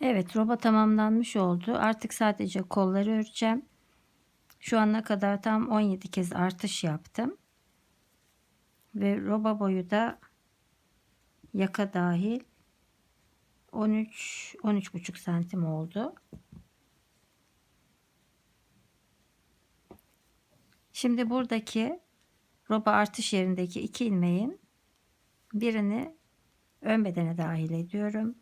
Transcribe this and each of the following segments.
Evet roba tamamlanmış oldu. Artık sadece kolları öreceğim. Şu ana kadar tam 17 kez artış yaptım. Ve roba boyu da yaka dahil 13 13,5 santim oldu. Şimdi buradaki roba artış yerindeki iki ilmeğin birini ön bedene dahil ediyorum.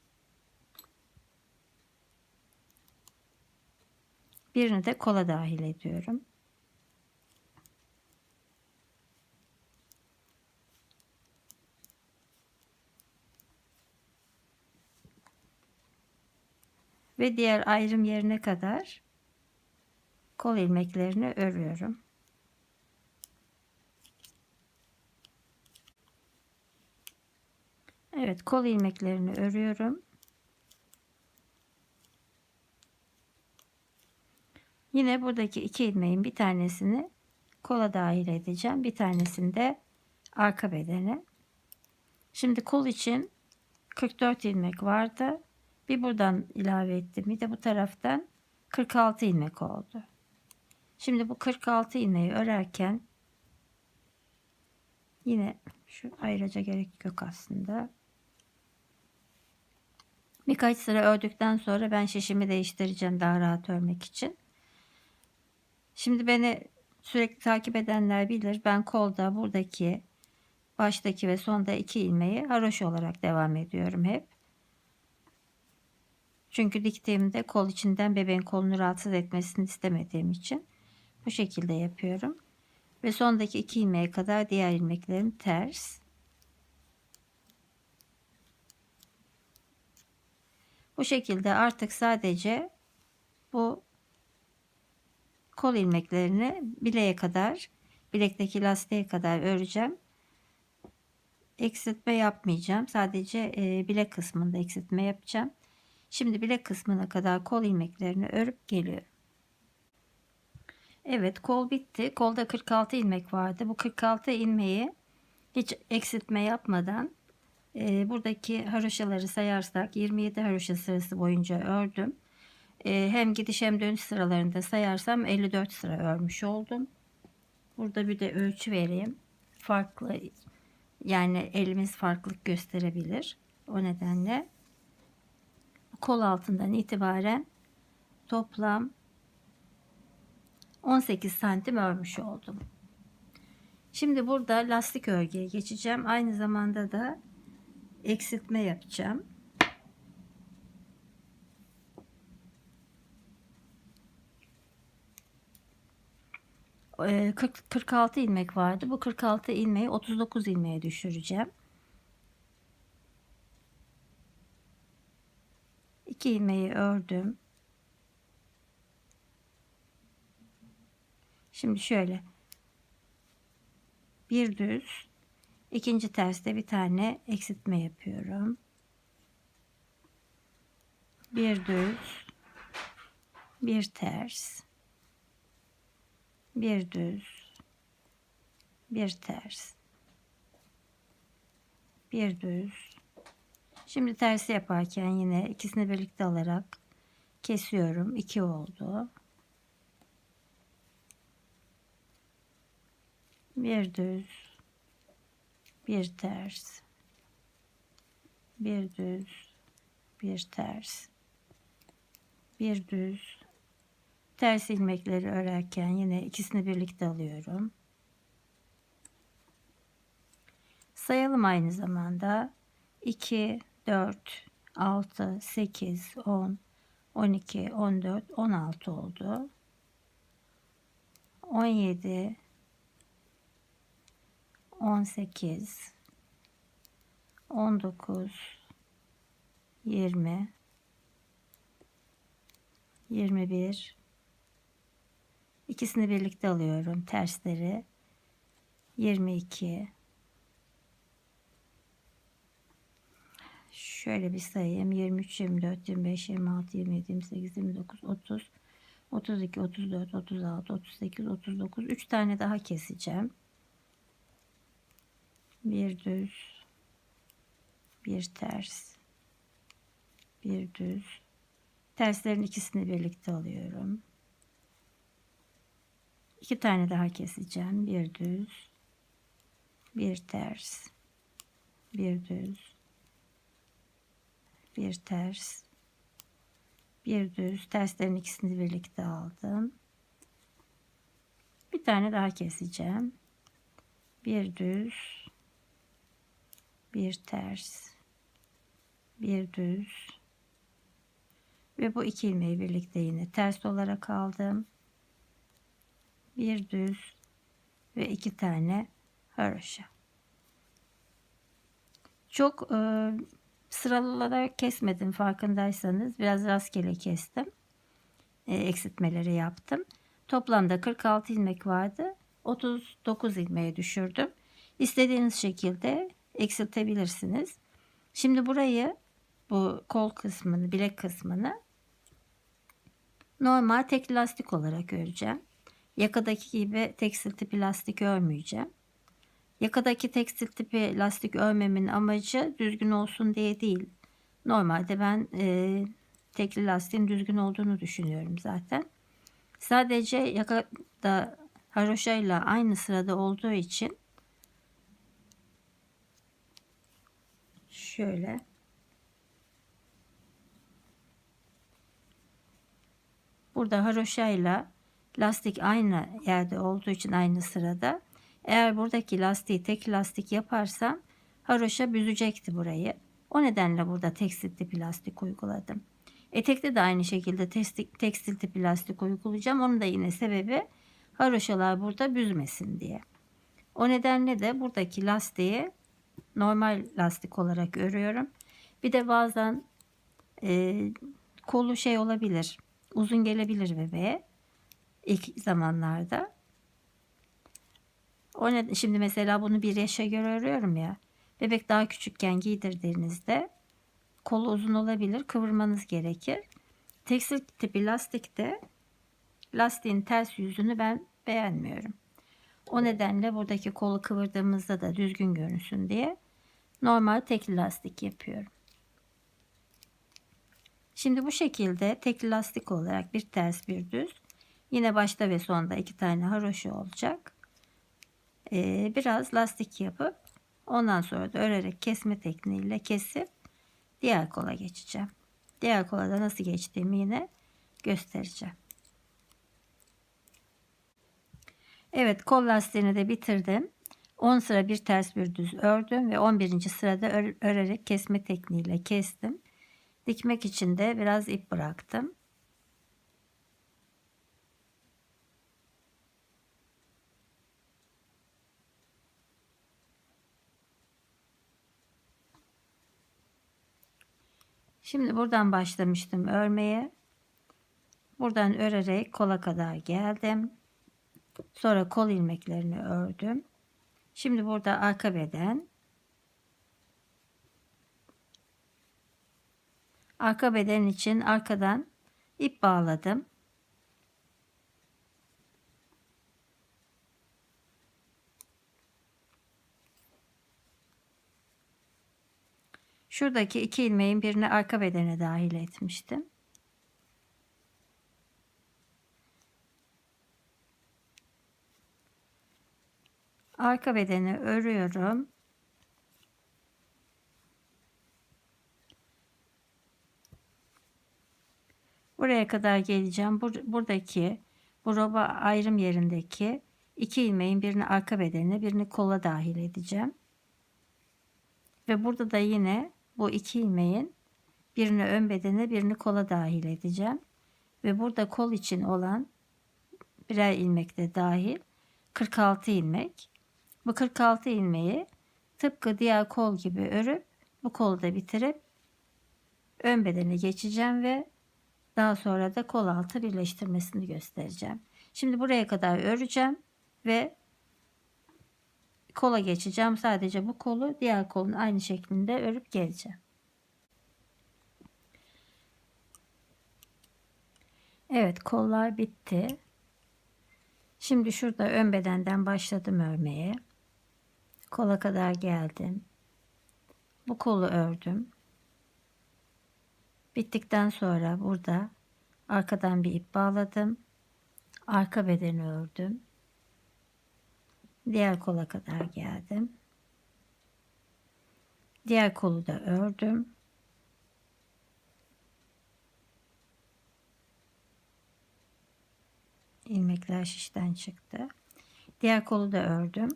Birini de kola dahil ediyorum. Ve diğer ayrım yerine kadar kol ilmeklerini örüyorum. Evet kol ilmeklerini örüyorum. Yine buradaki iki ilmeğin bir tanesini kola dahil edeceğim. Bir tanesini de arka bedene. Şimdi kol için 44 ilmek vardı. Bir buradan ilave ettim. Bir de bu taraftan 46 ilmek oldu. Şimdi bu 46 ilmeği örerken yine şu ayrıca gerek yok aslında. Birkaç sıra ördükten sonra ben şişimi değiştireceğim daha rahat örmek için. Şimdi beni sürekli takip edenler bilir. Ben kolda buradaki baştaki ve sonda iki ilmeği haroşa olarak devam ediyorum hep. Çünkü diktiğimde kol içinden bebeğin kolunu rahatsız etmesini istemediğim için bu şekilde yapıyorum. Ve sondaki iki ilmeğe kadar diğer ilmeklerim ters. Bu şekilde artık sadece bu kol ilmeklerini bileğe kadar, bilekteki lastiğe kadar öreceğim. Eksiltme yapmayacağım. Sadece e, bilek kısmında eksiltme yapacağım. Şimdi bilek kısmına kadar kol ilmeklerini örüp geliyorum. Evet kol bitti. Kolda 46 ilmek vardı. Bu 46 ilmeği hiç eksiltme yapmadan e, buradaki haroşaları sayarsak 27 haroşa sırası boyunca ördüm. E, hem gidiş hem dönüş sıralarında sayarsam 54 sıra örmüş oldum. Burada bir de ölçü vereyim. Farklı yani elimiz farklılık gösterebilir. O nedenle kol altından itibaren toplam 18 santim örmüş oldum. Şimdi burada lastik örgüye geçeceğim. Aynı zamanda da eksiltme yapacağım. 40, 46 ilmek vardı. Bu 46 ilmeği 39 ilmeğe düşüreceğim. 2 ilmeği ördüm. Şimdi şöyle bir düz ikinci terste bir tane eksiltme yapıyorum. Bir düz bir ters bir düz bir ters bir düz. Şimdi tersi yaparken yine ikisini birlikte alarak kesiyorum. 2 oldu. Bir düz bir ters bir düz bir ters bir düz ters ilmekleri örerken yine ikisini birlikte alıyorum. Sayalım aynı zamanda 2, 4, 6, 8, 10, 12, 14, 16 oldu. 17, 18, 19, 20, 21, İkisini birlikte alıyorum. Tersleri 22 Şöyle bir sayayım. 23, 24, 25, 26, 27, 28, 29, 30, 32, 34, 36, 38, 39. 3 tane daha keseceğim. Bir düz, bir ters, bir düz, Terslerin ikisini birlikte alıyorum. İki tane daha keseceğim. Bir düz, bir ters, bir düz, bir ters, bir düz. Terslerin ikisini birlikte aldım. Bir tane daha keseceğim. Bir düz, bir ters, bir düz ve bu iki ilmeği birlikte yine ters olarak aldım. Bir düz ve iki tane haroşa. Çok e, sıralı kesmedim farkındaysanız. Biraz rastgele kestim. E, eksiltmeleri yaptım. Toplamda 46 ilmek vardı. 39 ilmeğe düşürdüm. İstediğiniz şekilde eksiltebilirsiniz. Şimdi burayı bu kol kısmını, bilek kısmını normal tek lastik olarak öreceğim. Yakadaki gibi tekstil tipi lastik örmeyeceğim. Yakadaki tekstil tipi lastik örmemin amacı düzgün olsun diye değil. Normalde ben e, tekli lastiğin düzgün olduğunu düşünüyorum zaten. Sadece yakada haroşayla aynı sırada olduğu için şöyle burada haroşayla lastik aynı yerde olduğu için aynı sırada eğer buradaki lastiği tek lastik yaparsam haroşa büzecekti burayı. O nedenle burada tekstil tipi lastik uyguladım. Etekte de aynı şekilde tekstil, tipi lastik uygulayacağım. Onun da yine sebebi haroşalar burada büzmesin diye. O nedenle de buradaki lastiği normal lastik olarak örüyorum. Bir de bazen e, kolu şey olabilir. Uzun gelebilir bebeğe. İlk zamanlarda. O ne, şimdi mesela bunu bir yaşa göre örüyorum ya. Bebek daha küçükken giydirdiğinizde kolu uzun olabilir. Kıvırmanız gerekir. Tekstil tipi lastikte lastiğin ters yüzünü ben beğenmiyorum. O nedenle buradaki kolu kıvırdığımızda da düzgün görünsün diye normal tekli lastik yapıyorum. Şimdi bu şekilde tekli lastik olarak bir ters bir düz. Yine başta ve sonda iki tane haroşa olacak. Ee, biraz lastik yapıp ondan sonra da örerek kesme tekniğiyle kesip diğer kola geçeceğim. Diğer kola da nasıl geçtiğimi yine göstereceğim. Evet kol lastiğini de bitirdim. 10 sıra bir ters bir düz ördüm ve 11. sırada ör örerek kesme tekniğiyle kestim. Dikmek için de biraz ip bıraktım. Şimdi buradan başlamıştım örmeye. Buradan örerek kola kadar geldim. Sonra kol ilmeklerini ördüm. Şimdi burada arka beden. Arka beden için arkadan ip bağladım. Şuradaki iki ilmeğin birini arka bedene dahil etmiştim. Arka bedeni örüyorum. Buraya kadar geleceğim. Bur buradaki bu roba ayrım yerindeki iki ilmeğin birini arka bedenine birini kola dahil edeceğim. Ve burada da yine bu iki ilmeğin birini ön bedene birini kola dahil edeceğim. Ve burada kol için olan birer ilmek de dahil 46 ilmek. Bu 46 ilmeği tıpkı diğer kol gibi örüp bu kolu da bitirip ön bedene geçeceğim ve daha sonra da kol altı birleştirmesini göstereceğim. Şimdi buraya kadar öreceğim ve kola geçeceğim. Sadece bu kolu diğer kolun aynı şeklinde örüp geleceğim. Evet kollar bitti. Şimdi şurada ön bedenden başladım örmeye. Kola kadar geldim. Bu kolu ördüm. Bittikten sonra burada arkadan bir ip bağladım. Arka bedeni ördüm. Diğer kola kadar geldim. Diğer kolu da ördüm. ilmekler şişten çıktı. Diğer kolu da ördüm.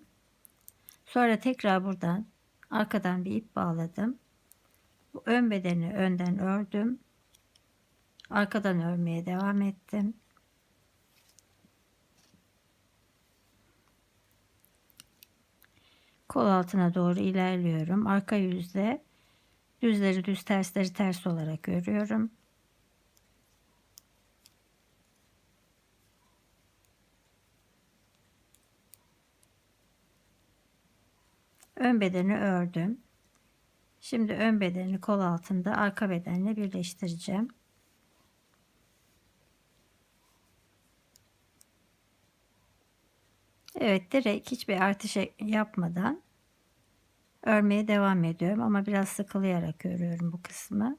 Sonra tekrar buradan arkadan bir ip bağladım. Bu ön bedeni önden ördüm. Arkadan örmeye devam ettim. Kol altına doğru ilerliyorum. Arka yüzde düzleri düz tersleri ters olarak örüyorum. Ön bedeni ördüm. Şimdi ön bedeni kol altında arka bedenle birleştireceğim. Evet direkt hiçbir artış yapmadan örmeye devam ediyorum ama biraz sıkılayarak örüyorum bu kısmı.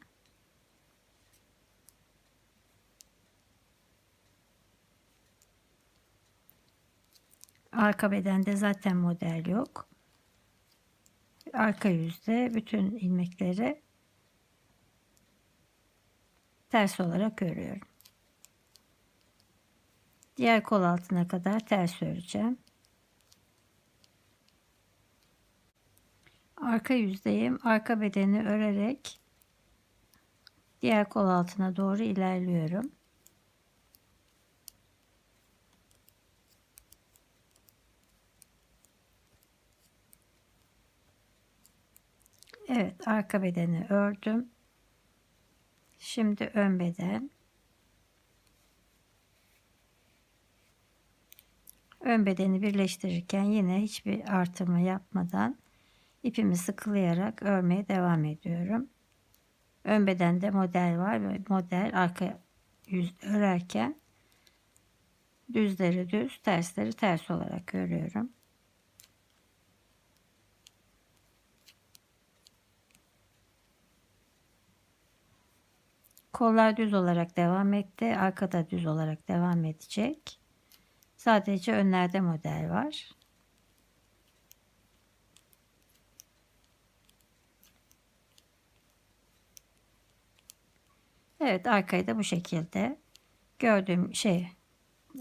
Arka bedende zaten model yok arka yüzde bütün ilmekleri ters olarak örüyorum. Diğer kol altına kadar ters öreceğim. Arka yüzdeyim. Arka bedeni örerek diğer kol altına doğru ilerliyorum. Evet arka bedeni ördüm. Şimdi ön beden. Ön bedeni birleştirirken yine hiçbir artırma yapmadan ipimi sıkılayarak örmeye devam ediyorum. Ön bedende model var ve model arka yüz örerken düzleri düz, tersleri ters olarak örüyorum. Kollar düz olarak devam etti. Arkada düz olarak devam edecek. Sadece önlerde model var. Evet arkayı da bu şekilde gördüğüm şey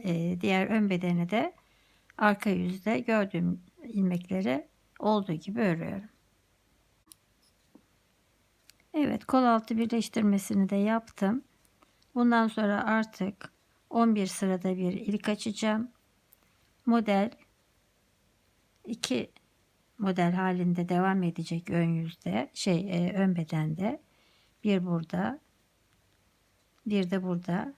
e, diğer ön bedeni de arka yüzde gördüğüm ilmekleri olduğu gibi örüyorum. Evet kol altı birleştirmesini de yaptım. Bundan sonra artık 11 sırada bir ilik açacağım. Model 2 model halinde devam edecek ön yüzde şey e, ön bedende. Bir burada bir de burada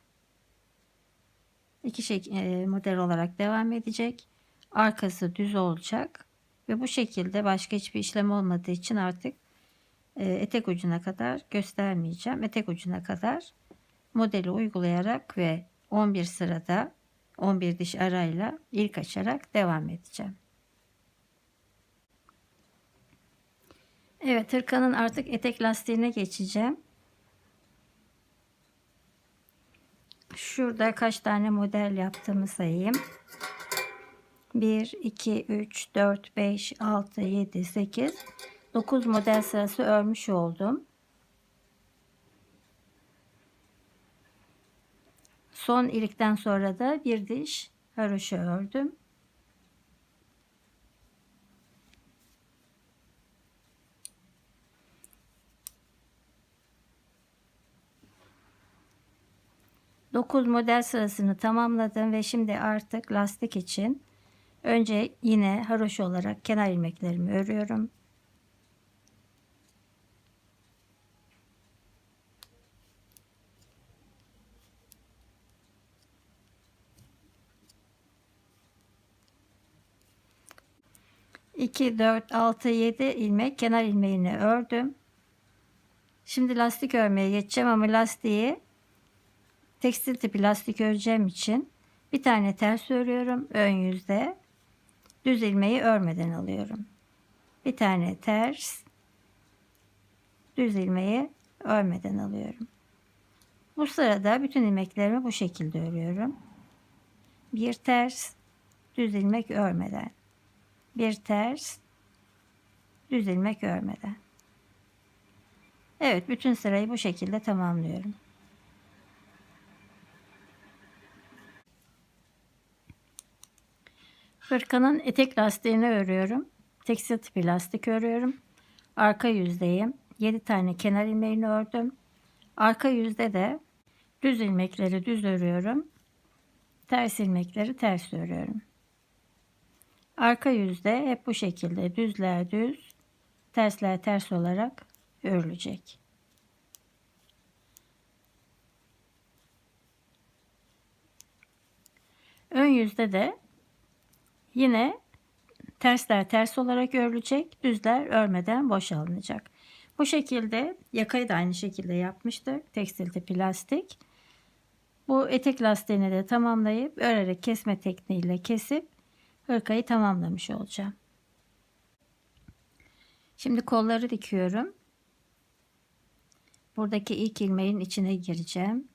iki şey e, model olarak devam edecek. Arkası düz olacak ve bu şekilde başka hiçbir işlem olmadığı için artık e, etek ucuna kadar göstermeyeceğim. Etek ucuna kadar modeli uygulayarak ve 11 sırada 11 diş arayla ilk açarak devam edeceğim. Evet hırkanın artık etek lastiğine geçeceğim. Şurada kaç tane model yaptığımı sayayım. 1, 2, 3, 4, 5, 6, 7, 8, 9 model sırası örmüş oldum. Son ilikten sonra da bir diş haroşa ördüm. Dokuz model sırasını tamamladım ve şimdi artık lastik için önce yine haroşa olarak kenar ilmeklerimi örüyorum. 2, 4, 6, 7 ilmek kenar ilmeğini ördüm. Şimdi lastik örmeye geçeceğim ama lastiği tekstil tipi lastik öreceğim için bir tane ters örüyorum ön yüzde. Düz ilmeği örmeden alıyorum. Bir tane ters düz ilmeği örmeden alıyorum. Bu sırada bütün ilmeklerimi bu şekilde örüyorum. Bir ters, düz ilmek örmeden. Bir ters, düz ilmek örmeden. Evet, bütün sırayı bu şekilde tamamlıyorum. Hırkanın etek lastiğini örüyorum. Tekstil tipi lastik örüyorum. Arka yüzdeyim. 7 tane kenar ilmeğini ördüm. Arka yüzde de düz ilmekleri düz örüyorum. Ters ilmekleri ters örüyorum. Arka yüzde hep bu şekilde düzler düz, tersler ters olarak örülecek. Ön yüzde de yine tersler ters olarak örülecek, düzler örmeden boşalınacak. Bu şekilde yakayı da aynı şekilde yapmıştık. Tekstil tipi lastik. Bu etek lastiğini de tamamlayıp örerek kesme tekniğiyle kesip hırkayı tamamlamış olacağım. Şimdi kolları dikiyorum. Buradaki ilk ilmeğin içine gireceğim.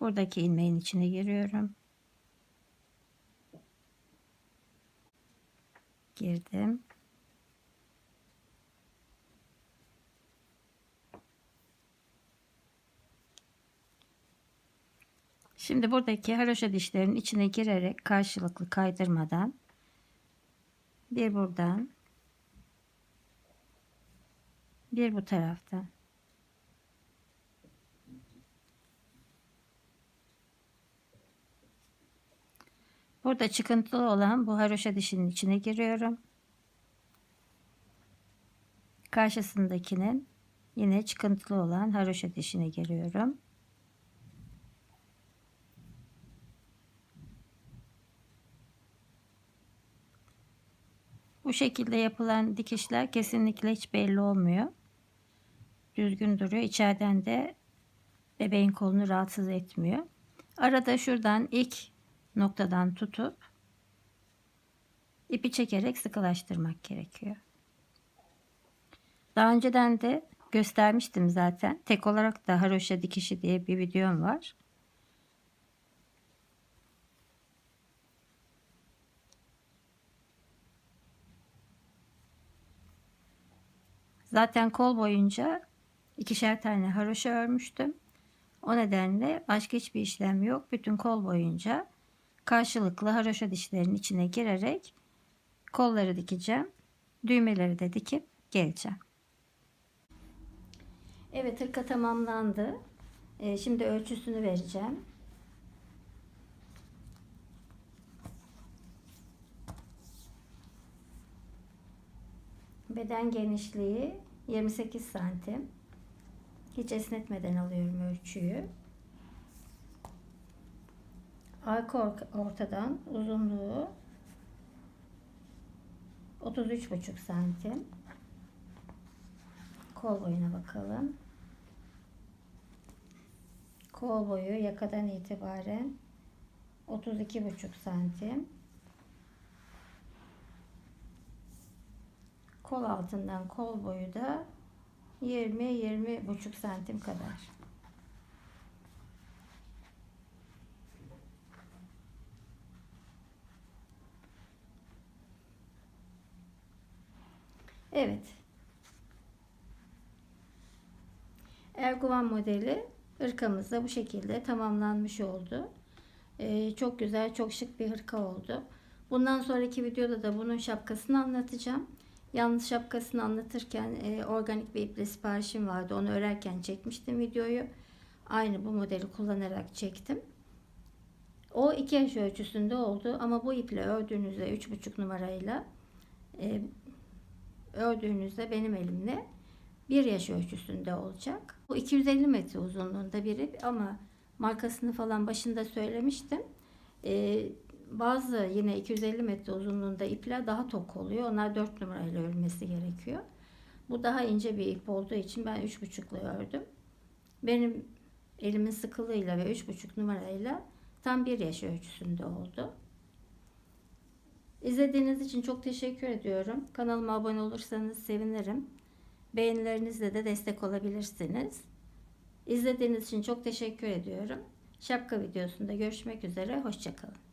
Buradaki ilmeğin içine giriyorum. Girdim. Şimdi buradaki haroşa dişlerin içine girerek karşılıklı kaydırmadan bir buradan bir bu taraftan Burada çıkıntılı olan bu haroşa dişinin içine giriyorum. Karşısındakinin yine çıkıntılı olan haroşa dişine giriyorum. Bu şekilde yapılan dikişler kesinlikle hiç belli olmuyor. Düzgün duruyor. İçeriden de bebeğin kolunu rahatsız etmiyor. Arada şuradan ilk noktadan tutup ipi çekerek sıkılaştırmak gerekiyor. Daha önceden de göstermiştim zaten. Tek olarak da haroşa dikişi diye bir videom var. Zaten kol boyunca ikişer tane haroşa örmüştüm. O nedenle başka hiçbir işlem yok. Bütün kol boyunca karşılıklı haroşa dişlerin içine girerek kolları dikeceğim. Düğmeleri de dikip geleceğim. Evet hırka tamamlandı. Ee, şimdi ölçüsünü vereceğim. Beden genişliği 28 santim. Hiç esnetmeden alıyorum ölçüyü. Arka ortadan uzunluğu 33,5 santim. Kol boyuna bakalım. Kol boyu yakadan itibaren 32,5 santim. Kol altından kol boyu da 20-20,5 santim kadar. Evet. Erguvan modeli hırkamız da bu şekilde tamamlanmış oldu. Ee, çok güzel, çok şık bir hırka oldu. Bundan sonraki videoda da bunun şapkasını anlatacağım. Yalnız şapkasını anlatırken e, organik bir iple siparişim vardı. Onu örerken çekmiştim videoyu. Aynı bu modeli kullanarak çektim. O iki yaş ölçüsünde oldu ama bu iple ördüğünüzde 3,5 numarayla e, ördüğünüzde benim elimle bir yaş ölçüsünde olacak. Bu 250 metre uzunluğunda bir ip ama markasını falan başında söylemiştim. E, bazı yine 250 metre uzunluğunda ipler daha tok oluyor. Onlar 4 numarayla örülmesi gerekiyor. Bu daha ince bir ip olduğu için ben 3,5'la ördüm. Benim elimin sıkılığıyla ve 3,5 numarayla tam bir yaş ölçüsünde oldu. İzlediğiniz için çok teşekkür ediyorum. Kanalıma abone olursanız sevinirim. Beğenilerinizle de destek olabilirsiniz. İzlediğiniz için çok teşekkür ediyorum. Şapka videosunda görüşmek üzere. Hoşçakalın.